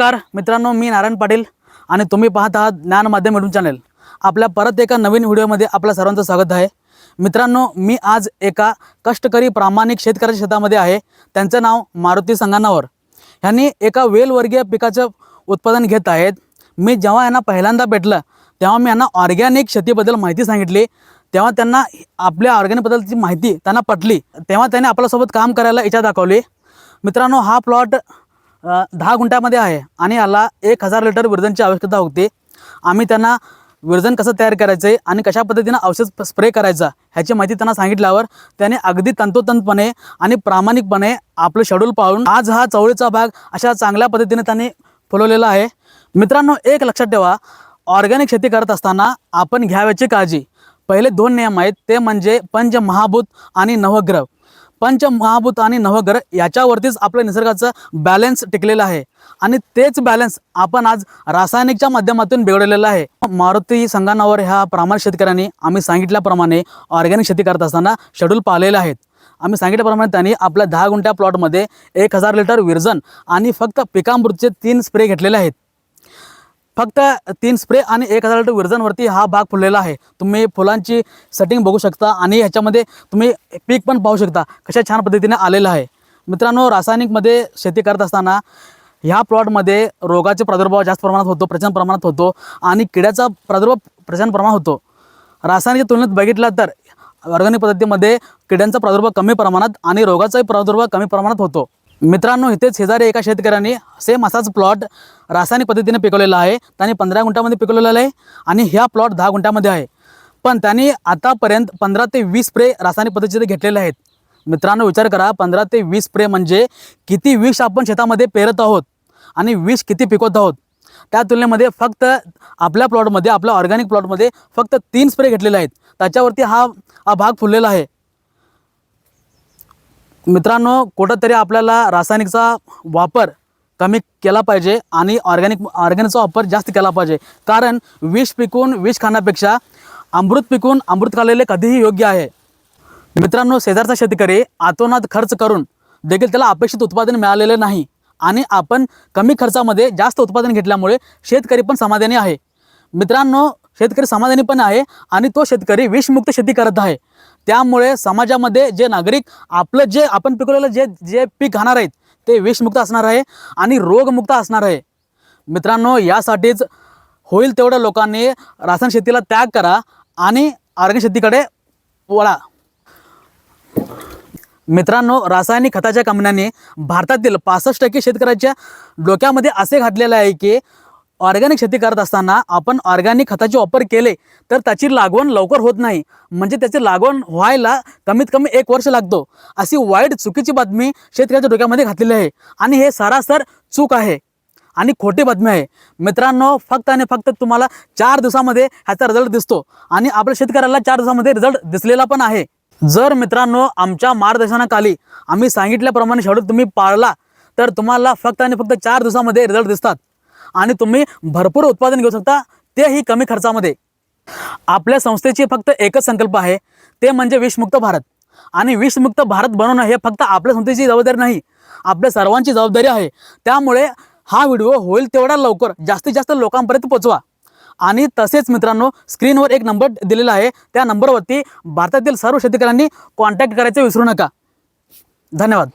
नमस्कार. मित्रांनो मी नारायण पाटील आणि तुम्ही पाहत आहात ज्ञान माध्यम यूट्यूब चॅनल. आपल्या परत एका नवीन व्हिडिओमध्ये आपल्या सर्वांचं स्वागत आहे. मित्रांनो मी आज एका कष्टकरी प्रामाणिक शेतकऱ्याच्या शेतामध्ये आहे. त्यांचं नाव मारुती संगनावर. ह्यांनी एका वेलवर्गीय पिकाचं उत्पादन घेत आहेत. मी जेव्हा यांना पहिल्यांदा भेटलं तेव्हा मी यांना ऑर्गॅनिक शेतीबद्दल माहिती सांगितली. तेव्हा त्यांना आपल्या ऑर्गॅनिकबद्दलची माहिती त्यांना पटली. तेव्हा त्यांनी आपल्यासोबत काम करायला इच्छा दाखवली. मित्रांनो हा प्लॉट दहा गुंठ्यामध्ये आहे आणि याला एक हजार लिटर विरजनची आवश्यकता होती. आम्ही त्यांना विरजन कसं तयार करायचं आहे आणि कशा पद्धतीनं औषध स्प्रे करायचा ह्याची माहिती त्यांना सांगितल्यावर त्याने अगदी तंतोतंतपणे आणि प्रामाणिकपणे आपलं शेड्यूल पाळून आज हा चवळीचा भाग अशा चांगल्या पद्धतीने त्यांनी फुलवलेला आहे. मित्रांनो एक लक्षात ठेवा ऑर्गॅनिक शेती करत असताना आपण घ्यावयाची काळजी. पहिले दोन नियम आहेत ते म्हणजे पंच महाभूत आणि नवग्रह. पंचमहाभूत आणि नवग्रह याच्यावरतीच आपल्या निसर्गाचं बॅलन्स टिकलेलं आहे. आणि तेच बॅलन्स आपण आज रासायनिकच्या माध्यमातून बिघडलेलं आहे. मारुती संघानावर ह्या प्रामाणिक शेतकऱ्यांनी आम्ही सांगितल्याप्रमाणे ऑर्गॅनिक शेती करत असताना शेड्यूल पाहिलेले आहेत. आम्ही सांगितल्याप्रमाणे त्यांनी आपल्या दहा गुंठ्या प्लॉटमध्ये एक हजार लिटर विरजन आणि फक्त पिकामृतचे तीन स्प्रे घेतलेले आहेत. फक्त तीन स्प्रे आणि एक हजार लिटर विरजनवरती हा भाग फुललेला आहे. तुम्ही फुलांची सेटिंग बघू शकता आणि ह्याच्यामध्ये तुम्ही पीक पण पाहू शकता कशा छान पद्धतीने आलेलं आहे. मित्रांनो रासायनिकमध्ये शेती करत असताना ह्या प्लॉटमध्ये रोगाचे प्रादुर्भाव जास्त प्रमाणात होतो प्रचंड प्रमाणात होतो आणि किड्याचा प्रादुर्भाव प्रचंड प्रमाणात होतो. रासायनिक तुलनेत बघितलं तर ऑर्गॅनिक पद्धतीमध्ये किड्यांचा प्रादुर्भाव कमी प्रमाणात आणि रोगाचाही प्रादुर्भाव कमी प्रमाणात होतो. मित्रांनो इथे शेजारी एका शेतकऱ्याने सेम असाच प्लॉट रासायनिक पद्धतीने पिकवलेला आहे. त्याने पंधरा गुंठ्यामध्ये पिकवलेला आहे आणि ह्या प्लॉट दहा गुंठ्यामध्ये आहे. पण त्यांनी आतापर्यंत पंधरा ते वीस स्प्रे रासायनिक पद्धतीचे घेतलेले आहेत. मित्रांनो विचार करा पंधरा ते वीस स्प्रे म्हणजे किती विष आपण शेतामध्ये पेरत आहोत आणि विष किती पिकवत आहोत. त्या तुलनेमध्ये फक्त आपल्या प्लॉटमध्ये आपल्या ऑर्गॅनिक प्लॉटमध्ये फक्त तीन स्प्रे घेतलेले आहेत. त्याच्यावरती हा हा भाग फुललेला आहे. मित्रांनो कुठंतरी आपल्याला रासायनिकचा वापर कमी केला पाहिजे आणि ऑर्गॅनिक ऑर्गॅनिकचा वापर जास्त केला पाहिजे. कारण विष पिकून विष खाण्यापेक्षा अमृत पिकून अमृत खाल्लेले कधीही योग्य आहे. मित्रांनो शेजारचा शेतकरी आतोनात खर्च करून देखील त्याला अपेक्षित उत्पादन मिळालेले नाही आणि आपण कमी खर्चामध्ये जास्त उत्पादन घेतल्यामुळे शेतकरी पण समाधानी आहे. मित्रांनो शेतकरी समाधानी पण आहे आणि तो शेतकरी विषमुक्त शेती करत आहे. त्यामुळे समाजामध्ये जे नागरिक आपलं जे आपण पिकवलेलं जे जे पीक खाणार आहेत ते विषमुक्त असणार आहे आणि रोगमुक्त असणार आहे. मित्रांनो यासाठीच होईल तेवढ्या लोकांनी रासायनिक शेतीला त्याग करा आणि ऑर्गॅनिक शेतीकडे वळा. मित्रांनो रासायनिक खताच्या कंपन्यांनी भारतातील पासष्ट टक्के शेतकऱ्याच्या डोक्यामध्ये असे घातलेले आहे की ऑर्गॅनिक शेती करत असताना आपण ऑर्गॅनिक खताचे वापर केले तर त्याची लागवण लवकर होत नाही. म्हणजे त्याची लागवण व्हायला कमीत कमी एक वर्ष लागतो. अशी वाईट चुकीची बातमी शेतकऱ्याच्या डोक्यामध्ये घातलेली आहे. आणि हे सरासर चूक आहे. आणि खोटी बातमी आहे. मित्रांनो फक्त आणि फक्त तुम्हाला चार दिवसामध्ये ह्याचा रिझल्ट दिसतो. आणि आपल्या शेतकऱ्याला चार दिवसामध्ये रिझल्ट दिसलेला पण आहे. जर मित्रांनो आमच्या मार्गदर्शनाखाली आम्ही सांगितल्याप्रमाणे शेड्यूल तुम्ही पाळला तर तुम्हाला फक्त आणि फक्त चार दिवसामध्ये रिझल्ट दिसतात. आणि तुम्ही भरपूर उत्पादन घेऊ शकता तेही कमी खर्चामध्ये. आपल्या संस्थेची फक्त एकच संकल्प आहे ते म्हणजे विषमुक्त भारत. आणि विषमुक्त भारत बनवणं हे फक्त आपल्या संस्थेची जबाबदारी नाही आपल्या सर्वांची जबाबदारी आहे. त्यामुळे हा व्हिडिओ होईल तेवढा लवकर जास्तीत जास्त लोकांपर्यंत पोचवा आणि तसेच मित्रांनो स्क्रीनवर एक नंबर दिलेला आहे त्या नंबरवरती भारतातील सर्व शेतकऱ्यांनी कॉन्टॅक्ट करायचं विसरू नका. धन्यवाद.